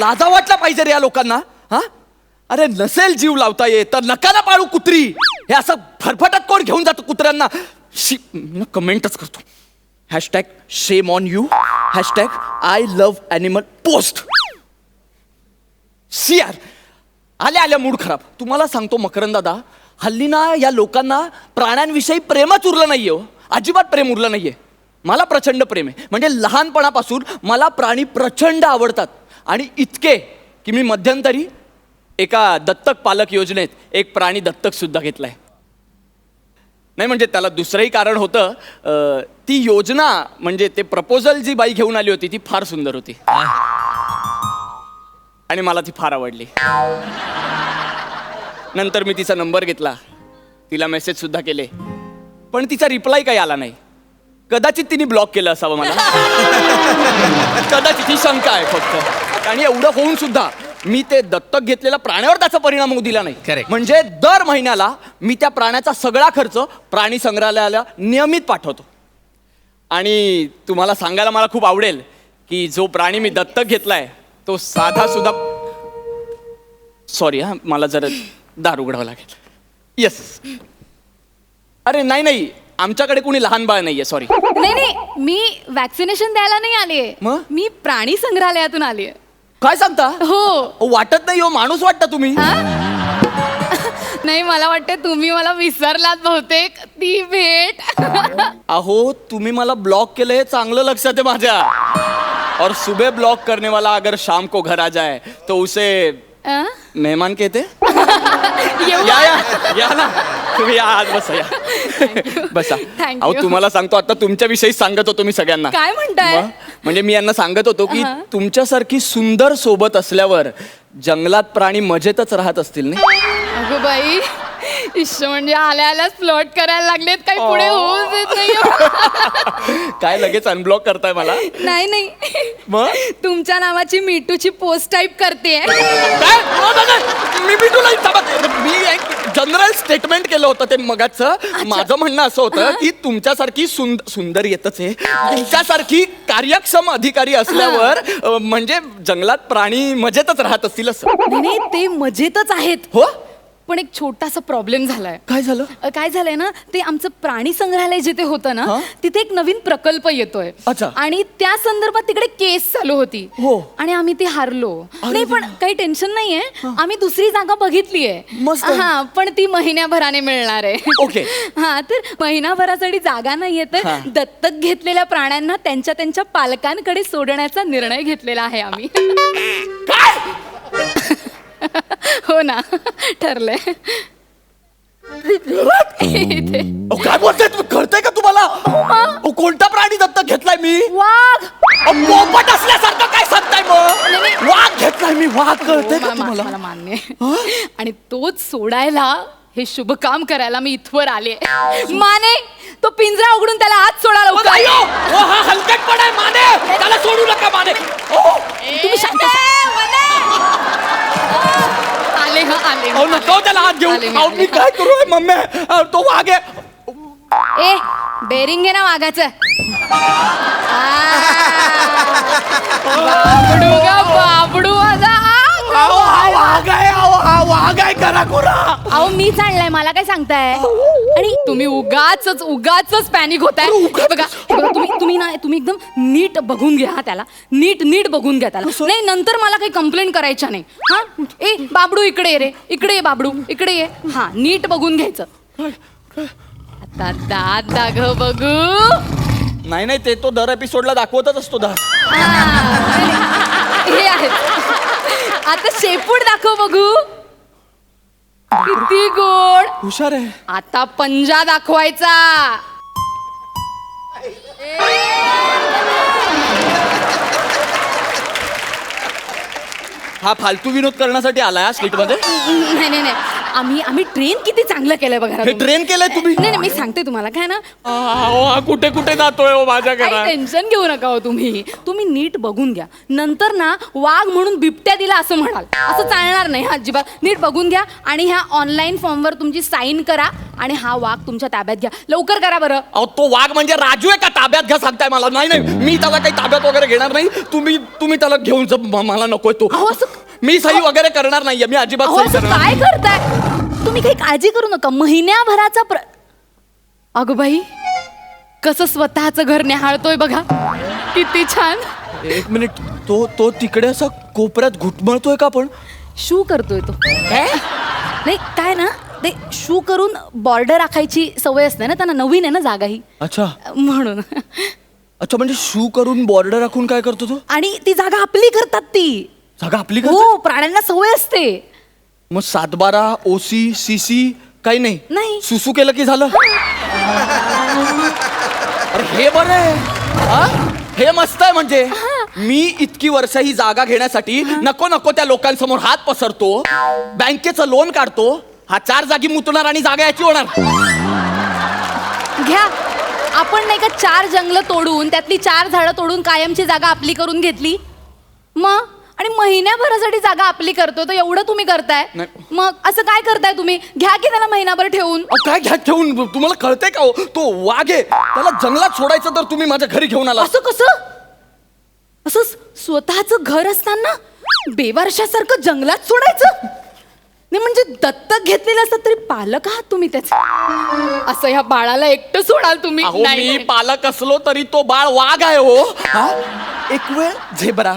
लाजा वाटला पाहिजे रे या लोकांना हा? अरे नसेल जीव लावता येत तर नका ना पाळू कुत्री. हे असं फरफटत कोण घेऊन जातो कुत्र्यांना? शी मी कमेंटच करतो. Hashtag shame on you hashtag I love animal post शियार आल्या आल्या मूड खराब. तुम्हाला सांगतो मकरंद दादा हल्ली ना या लोकांना प्राण्यांविषयी प्रेमच उरलं नाहीये हो. अजिबात प्रेम उरलं नाहीये. मला प्रचंड प्रेम आहे. म्हणजे लहानपणापासून मला प्राणी प्रचंड आवडतात. आणि इतके की मी मध्यंतरी एका दत्तक पालक योजनेत एक प्राणी दत्तक सुद्धा घेतलाय. नाही म्हणजे त्याला दुसरंही कारण होतं ती योजना म्हणजे ते प्रपोजल जी बाई घेऊन आली होती ती फार सुंदर होती. आणि मला ती फार आवडली. नंतर मी तिचा नंबर घेतला. तिला मेसेज सुद्धा केले. पण तिचा रिप्लाय काही आला नाही. कदाचित तिने ब्लॉक केलं असावं मला. कदाचित ही शंका आहे फक्त. आणि एवढं होऊन सुद्धा मी ते दत्तक घेतलेल्या प्राण्यावर त्याचा परिणाम होऊ दिला नाही. Correct. म्हणजे दर महिन्याला मी त्या प्राण्याचा सगळा खर्च प्राणी संग्रहालयाला नियमित पाठवतो. आणि तुम्हाला सांगायला मला खूप आवडेल की जो प्राणी मी दत्तक घेतलाय तो साधा सुद्धा सॉरी हा मला जरा दार उघडावं लागेल. येस अरे नाही नाही. आमच्याकडे कुणी लहान बाळ नाहीये सॉरी नाही नाही. मी वॅक्सिनेशन द्यायला नाही आलीये. मग? मी प्राणी संग्रहालयातून आलीये. काय सांगता? हो. अहो, वाटत नाही हो माणूस वाटता तुम्ही. हा? नाही मला वाटते तुम्ही मला विसरलात बहुतेक. ती भेट. अहो तुम्ही मला ब्लॉक केलं हे चांगलं लक्षात आहे माझ्या. और सुबह ब्लॉक करने वाला अगर शाम को घर आ जाए तो उसे अं? मेहमान कहते येऊ या या या ना। तुम्ही या आज बसा या. बसा. Thank अहो you. तुम्हाला सांगतो आता तुमच्याविषयी सांगत होतो मी सगळ्यांना. काय म्हणताय? मग? म्हणजे मी यांना सांगत होतो की. तुमच्यासारखी सुंदर सोबत असल्यावर जंगलात प्राणी मजेतच राहत असतील नाही? अगं बाई इश्श म्हणजे आल्या आल्याच फ्लॉट करायला लागलेत काही पुढे होऊच देत नाही काय लगेच अनब्लॉक करताय मला? नाही नाही. मग? तुमच्या नावाची मीटूची पोस्ट टाईप करते. काय? हो. मी जनरल स्टेटमेंट केलं होतं ते मगाचं. माझं म्हणणं असं होतं की तुमच्यासारखी सुंद सुंदर येतच आहे. तुमच्यासारखी कार्यक्षम अधिकारी असल्यावर म्हणजे जंगलात प्राणी मजेतच राहत असतील असं ते मजेतच आहेत. हो? पण एक छोटासा प्रॉब्लेम झालाय काय झालं अ, काय झालंय ना ते आमचं प्राणी संग्रहालय जिथे होतं ना हा? तिथे एक नवीन प्रकल्प येतोय अच्छा. आणि त्या संदर्भात तिकडे केस चालू होती हो. आणि आम्ही ती हारलो अरे नाही पण देवा. काही टेन्शन नाहीये आम्ही दुसरी जागा बघितलीये मस्त. हा पण ती महिन्याभराने मिळणार आहे ओके. हा तर महिनाभरासाठी जागा नाहीये तर. दत्तक घेतलेल्या प्राण्यांना त्यांच्या त्यांच्या पालकांकडे सोडण्याचा निर्णय घेतलेला आहे आम्ही हो ना. ठरलंय. इथे. अहो, काय बोलताय तुम्ही? कळतंय का तुम्हाला? अहो, कोणता प्राणी दत्तक घेतलाय मी? वाघ. अहो, पोपट असल्यासारखं काय सांगताय मग? वाघ घेतलाय मी वाघ. कळतंय का मा- मा- तुम्हाला? मला मान्य आहे. आणि तोच सोडायला हे शुभ काम करायला मी इथवर आले. माने तो पिंजरा उघडून त्याला आत सोडा मग लवकर. अय्यो, ओ, हा हलकटपणा आहे माने. त्याला सोडू नका माने. ओ, तुम्ही शांत आले हा आले अहो, नको त्याला हात घेऊ. आले मी, अहो, आले, मी. काय करू? मम्मी अहो, तो वाघ. आहे ए बेरिंग आहे ना वाघाचं. आ. बाबडू ग बाबडू माझा अहो, हा वाघ आहे अहो, हा वाघ आहे करा कुरा अहो मी आणलाय मला काय सांगताय आणि तुम्ही उगाच उगाच पॅनिक होताय अरे, हे बघा हे बघा तुम्ही तुम्ही ना तुम्ही एकदम नीट बघून घ्या हा त्याला नीट नीट बघून घ्या त्याला नाही नंतर मला काही कंप्लेंट करायच्या नाही हा ए बाबडू इकडे ये रे इकडे ये बाबडू इकडे ये हा नीट बघून घ्यायचं आता दात दाग बघू नाही नाही ते तो दर एपिसोडला दाखवतच असतो दा हे आहेत आता शेपूट दाखव बघू. किती गोड. हुशार आहे. आता पंजा दाखवायचा. हा फालतू विनोद करण्यासाठी आलाय स्किटमध्ये नाही नाही नाही. आम्ही आम्ही ट्रेन किती चांगलं केलंय बघा ना हे तुम्ही. ट्रेन केलंय तुम्ही? नाही नाही मी सांगते तुम्हाला काय ना? अहो, हा कुठे कुठे जातोय हो माझ्या काही घरात? टेन्शन घेऊ नका हो तुम्ही. तुम्ही नीट बघून घ्या. नंतर ना वाघ म्हणून बिबट्या दिला असं म्हणाल. असं चालणार नाही हा अजिबात. नीट बघून घ्या आणि ह्या ऑनलाईन फॉर्मवर तुमची साईन करा आणि हा वाघ तुमच्या ताब्यात घ्या. लवकर करा बरं. अहो तो वाघ म्हणजे राजू आहे का? ताब्यात घ्या सांगताय मला. नाही नाही मी त्याला काही ताब्यात वगैरे घेणार नाही. तुम्ही तुम्ही त्याला घेऊन जा म- मला नकोय तो. अहो, असं- मी सही वगैरे करणार नाहीये. मी अजिबात अहो सही असं करणार काय करताय? तुम्ही काही काळजी करू नका. महिन्याभराचा प्र अगं बाई कसं स्वतःचं घर निहाळतोय बघा. किती छान. नाही. एक मिनिट. तो तो तिकडे असा कोपऱ्यात घुटमळतोय का पण? शू करतोय तो. नाही काय ना ते शू करून बॉर्डर राखायची सवय असते ना त्यांना नवीन आहे ना जागा ही. अच्छा. म्हणून. अच्छा म्हणजे शू करून बॉर्डर राखून काय करतो तो? आणि ती जागा आपली करतात ती. जागा आपली का हो प्राण्यांना सवय असते. मग सातबारा ओसी सीसी काही नाही. नाही. सुसू केलं की झालं? अरे हे बरं आहे. हा? हे मस्त आहे म्हणजे. मी इतकी वर्ष ही जागा घेण्यासाठी नको नको त्या लोकांसमोर हात पसरतो. बँकेचं लोन काढतो. हा चार जागी मुतणार आणि जागा याची होणार. घ्या. आपण नाही का चार जंगल तोडून त्यातली चार झाडं तोडून कायमची जागा आपली करून घेतली? मग? आणि महिन्याभरासाठी जागा आपली करतो तर एवढं तुम्ही करताय. नाही. मग असं काय करताय तुम्ही? घ्या की त्याला महिनाभर ठेवून. अहो, काय घ्या ठेवून? तुम्हाला कळतंय का हो? तो वाघ आहे त्याला जंगलात सोडायचं तर तुम्ही माझ्या घरी घेऊन आला. असं कसं? असं स्वतःच घर असताना बेवारशासारखं जंगलात सोडायचं? नाही म्हणजे दत्तक घेतलेलं असतात तरी पालक आहात तुम्ही त्याचे. असं ह्या बाळाला एकटं सोडाल तुम्ही? अहो नाही, मी नाही. पालक असलो तरी तो बाळ वाघ आहे हो. हा? एक वेळ झेब्रा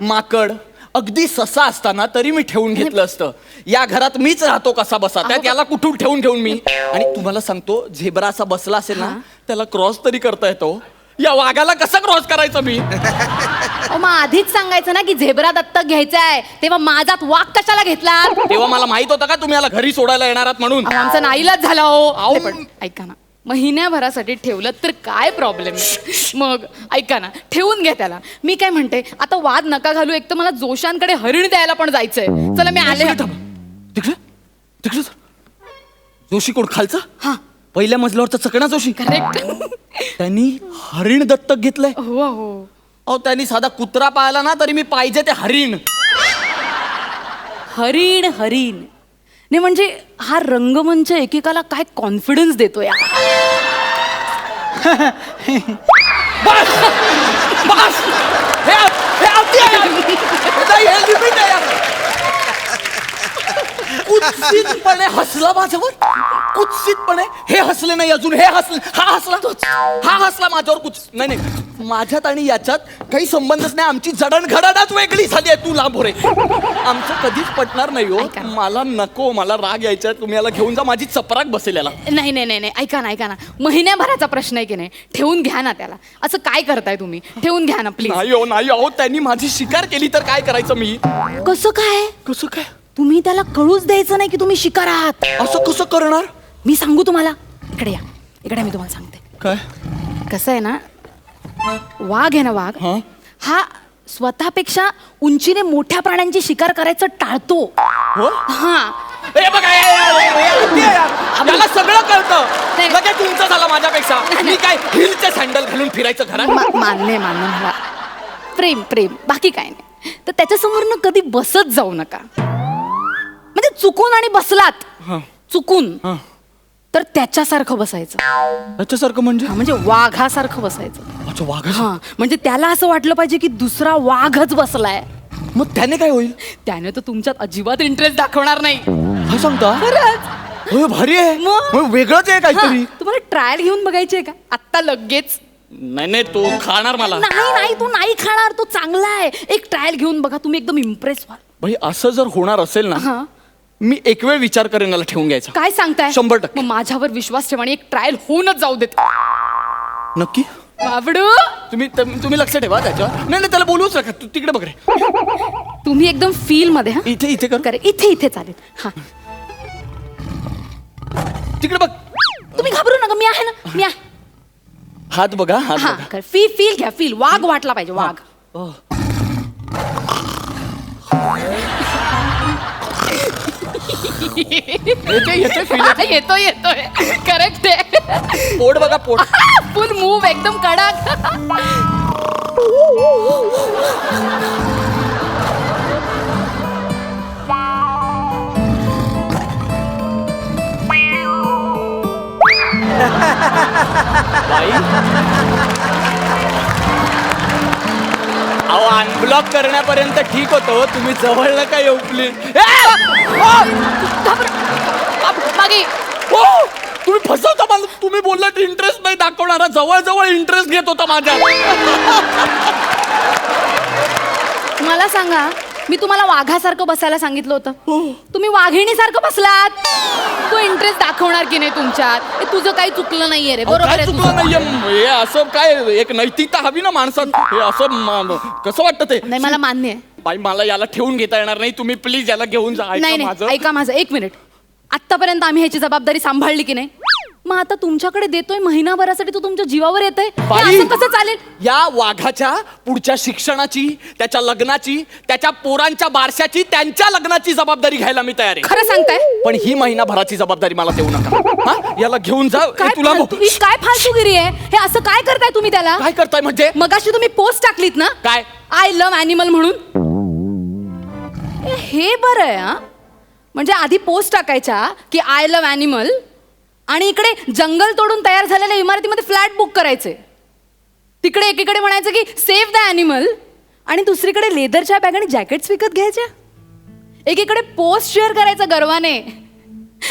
माकड अगदी ससा असताना तरी मी ठेवून घेतलं असतं. या घरात मीच राहतो कसा बसा. त्यात याला कुठून ठेवून ठेवून मी? आणि तुम्हाला सांगतो झेब्रा असा बसला असेल ना त्याला क्रॉस तरी करता येतो. या वाघाला कसा क्रॉस करायचा मी? अहो, मग आधीच सांगायचं ना की झेब्रा दत्तक घ्यायचा आहे तेव्हा माझात वाघ कशाला घेतला तेव्हा मला माहीत होतं का तुम्ही याला घरी सोडायला येणार आहात म्हणून? आमचा नाईलाज झाला हो अहो. पण ऐका ना. महिन्याभरासाठी ठेवलं तर काय प्रॉब्लेम मग ऐका ना ठेवून घ्या त्याला. मी काय म्हणते आता वाद नका घालू एक तर मला जोशांकडे हरिण द्यायला पण जायचंय. चला मी आले. तिकडे तिकडे जोशी कोण खालचा? हा. पहिल्या मजल्यावरचा चकणा जोशी? करेक्ट त्यांनी हरिण दत्तक घेतलंय. हो हो. अहो त्यांनी साधा कुत्रा पाळला ना तरी मी पाहिजे ते हरिण. हरिण हरिण. नाही म्हणजे हा रंगमंच एकेकाला काय कॉन्फिडन्स देतो या बस बस हे हे अगदी आहे. नाही, हे limit आहे यार. कुत्सितपणे हसला माझ्यावर कुत्सितपणे हे हसले नाही अजून हे हसले हा हसला हा हसला माझ्यावर कुत्स नाही नाही. माझ्यात आणि याच्यात काही संबंधच नाही. आमची जडणघडणच वेगळी झाली आहे तू लांब रे. आमचं कधीच पटणार नाही हो. ना. मला नको मला राग यायचा तुम्ही याला घेऊन जा. माझी चपराक बसेल याला. नाही नाही नाही नाही. ऐका ना ऐका ना. महिन्याभराचा प्रश्न आहे की नाही? ठेवून घ्या ना त्याला. असं काय करताय तुम्ही? ठेवून घ्या ना प्लीज नाही हो नाही अहो त्यांनी माझी शिकार केली तर काय करायचं मी? कसं काय? कसं काय? तुम्ही त्याला कळूच द्यायचं नाही की तुम्ही शिकार आहात. असं कसं करणार? मी सांगू तुम्हाला? इकडे या. इकडे मी तुम्हाला सांगते. काय? कसं आहे ना वाघ आहे ना वाघ हा? हा स्वतःपेक्षा उंचीने मोठ्या प्राण्यांची शिकार करायचं टाळतो. हो? हा. ए बघा ए, ए, ए, ए, अगदी आहे यार. याला सगळं कळतं. नाही. लगेच तुमचं झालं माझ्यापेक्षा. मी काय हिलचे सँडल घालून फिरायचं घरात? मा- मान्य मान्य मला. प्रेम प्रेम. बाकी काय नाही. तर त्याच्यासमोर कधी बसत जाऊ नका. म्हणजे चुकून आणि बसलात. चुकून. हा. तर त्याच्यासारखं बसायचं. त्याच्यासारखं म्हणजे? हा, म्हणजे वाघासारखं बसायचं. अच्छा वाघ हा म्हणजे त्याला असं वाटलं पाहिजे की दुसरा वाघच बसलाय. मग त्याने काय होईल? त्याने तर तुमच्यात अजिबात इंटरेस्ट दाखवणार नाही. हा सांगता? खरंच. होय भारी आहे. मग? वेगळंच आहे काहीतरी. हा, तुम्हाला ट्रायल घेऊन बघायची आहे का? आत्ता लगेच. नाही नाही तो खाणार मला. नाही नाही तो नाही खाणार तो चांगला आहे. एक ट्रायल घेऊन बघा तुम्ही एकदम इम्प्रेस व्हाल. भाई असं जर होणार असेल ना हा. मी एक वेळ विचार करेन याला ठेवून घ्यायचा. काय सांगताय? शंभर टक्के. मग माझ्यावर विश्वास ठेवा आणि एक ट्रायल होऊनच जाऊ देत. नक्की? बाबडू! तुम्ही तुम्ही लक्ष ठेवा त्याच्यावर. नाही नाही त्याला बोलूच नका. तू तिकडे बघ रे. तुम्ही एकदम फील मध्ये हा? इथे इथे कर. करे इथे इथे चालेल. हा. तिकडे बघ. तुम्ही घाबरू नका मी आहे ना मी आहे. हात बघा हात हा बघा. कर. फील फील घ्या फील वाघ वाटला पाहिजे वाघ. येते येते feel येते. येतोय येतोय करेक्ट आहे पोट बघा पोट। फुल मूव एकदम कडक। बाई अहो अनब्लॉक करण्यापर्यंत ठीक होतो तुम्ही जवळ नका येऊ प्लीज मागे हो! तुम्ही फसवता मला. तुम्ही बोललात इंटरेस्ट नाही दाखवणारा. जवळ जवळ इंटरेस्ट घेत होता माझ्या मला सांगा मी तुम्हाला वाघासारखं बसायला सांगितलं हो. होतं तुम्ही वाघिणीसारखं बसलात. तो इंटरेस्ट दाखवणार की नाही तुमच्यात? हे तुझं काही चुकलं नाहीये रे. बरोबर काय आहे चुकलं तुझं. नाहीये? हे असं काय? एक नैतिकता हवी ना माणसात. हे असं म- कसं वाटतं ते? नाही मला मान्य आहे. बाई मला याला ठेवून घेता येणार नाही. तुम्ही प्लीज याला घेऊन जा. नाही ऐका नाही माझं. ऐका माझं. एक मिनिट आतापर्यंत आम्ही ह्याची जबाबदारी सांभाळली की नाही? मग आता तुमच्याकडे देतोय महिनाभरासाठी तो तुमच्या जीवावर येतोय? हे बाई! असं कसं चालेल? या वाघाच्या पुढच्या शिक्षणाची त्याच्या लग्नाची त्याच्या पोरांच्या बारशाची त्यांच्या लग्नाची जबाबदारी घ्यायला मी तयार आहे. खरं सांगताय? पण ही महिनाभराची जबाबदारी मला देऊ नका. हा? याला घेऊन जा ए, काय तुला फालतू- ही काय फालतूगिरी आहे? हे असं काय करताय तुम्ही त्याला? काय करताय म्हणजे? मगाशी तुम्ही पोस्ट टाकलीत ना? काय? आय लव्ह अॅनिमल म्हणून. ए, हे बरं आहे हा. म्हणजे आधी पोस्ट टाकायच्या की आय लव्ह अॅनिमल आणि इकडे जंगल तोडून तयार झालेल्या इमारतीमध्ये फ्लॅट बुक करायचे. तिकडे एकीकडे म्हणायचं की सेव्ह द ॲनिमल आणि दुसरीकडे लेदरच्या बॅग आणि जॅकेट्स विकत घ्यायच्या. एकीकडे पोस्ट शेअर करायचा गर्वाने.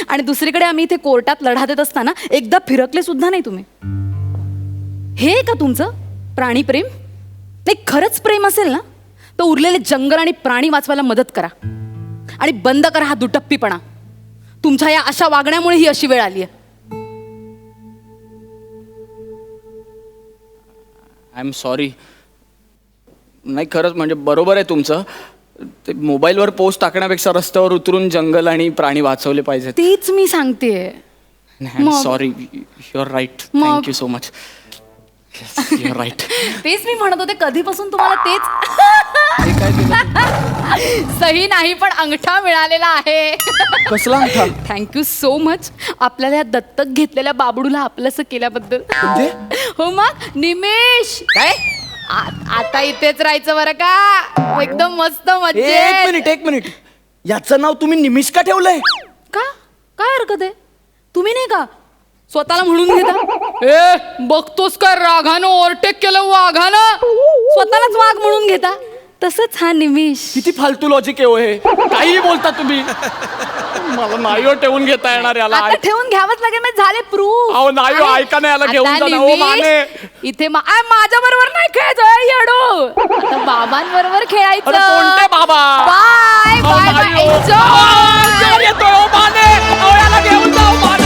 आणि दुसरीकडे आम्ही इथे कोर्टात लढा देत असताना एकदा फिरकले सुद्धा नाही तुम्ही. हे का तुमचं? प्राणीप्रेम नाही खरंच प्रेम असेल ना? तर उरलेले जंगल आणि प्राणी वाचवायला मदत करा. आणि बंद करा हा दुटप्पीपणा. तुमच्या या अशा वागण्यामुळे ही अशी वेळ आली आहे. आय एम सॉरी नाही खरंच म्हणजे बरोबर आहे तुमचं. ते मोबाईलवर पोस्ट टाकण्यापेक्षा रस्त्यावर उतरून जंगल आणि प्राणी वाचवले पाहिजेत. तेच मी सांगतेय. मग? सॉरी युअर राईट मग? Thank you so much you're right तेच मी म्हणत होते कधीपासून तुम्हाला तेच हे काय दिलं सही नाही पण अंगठा मिळालेला आहे. कसला अंगठा? थँक्यू सो मच आपल्याला या दत्तक घेतलेल्या बाबडूला आपलंसं केल्याबद्दल. म्हणजे? हो मग निमेश. काय? आ- आता इथेच राहायचं बरं का? एकदम मस्त एक मिनिट एक मिनिट. याचं नाव तुम्ही निमिष का ठेवलंय? का? काय हरकत आहे? तुम्ही नाही का स्वतःला म्हणून घेता? ए! बघतोस का रागानं ओव्हरटेक केलं वाघानं? स्वतःलाच वाघ म्हणून घेता? तसंच हा निमिष. किती फालतू लॉजिक आहे हो हे. काही बोलता तुम्ही. मला नाही हो ठेवून घेता येणार याला. आता ठेवून घ्यावंच लागेल म्हणजे झाले प्रूफ अहो, नाही हो, ऐका ना याला घेऊन जा ना, हो, माने. इथे माझ्या बरोबर नाही खेळायचं येडो. आता बाबांबरोबर खेळायचं. अरे कोणते बाबा? बाय अहो, बाय नाही बाय हो. अहो, येतोय, हो, माने. अहो, याला घेऊन जा, हो, माने.